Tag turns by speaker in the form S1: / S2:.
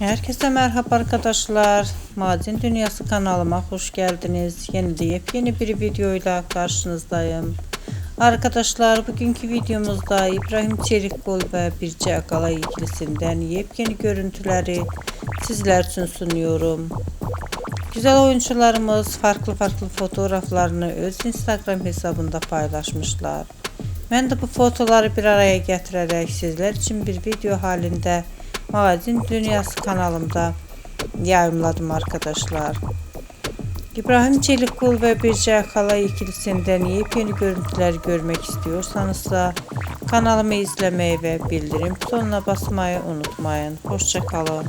S1: Herkese merhaba arkadaşlar. Magazin Dünyası kanalıma hoş geldiniz. Yeni de yepyeni bir videoyla karşınızdayım. Arkadaşlar bugünkü videomuzda İbrahim Çelikbol ve Birce Akala ikilisinden yepyeni görüntüleri sizler için sunuyorum. Güzel oyuncularımız farklı farklı fotoğraflarını öz Instagram hesabında paylaşmışlar. Ben de bu fotoları bir araya getirerek sizler için bir video halinde Magazin Dünyası kanalımda yayınladım arkadaşlar. İbrahim Çelikkul ve Birce Akala ikilisinden yepyeni görüntüler görmek istiyorsanız da kanalımı izlemeyi ve bildirim butonuna basmayı unutmayın. Hoşçakalın.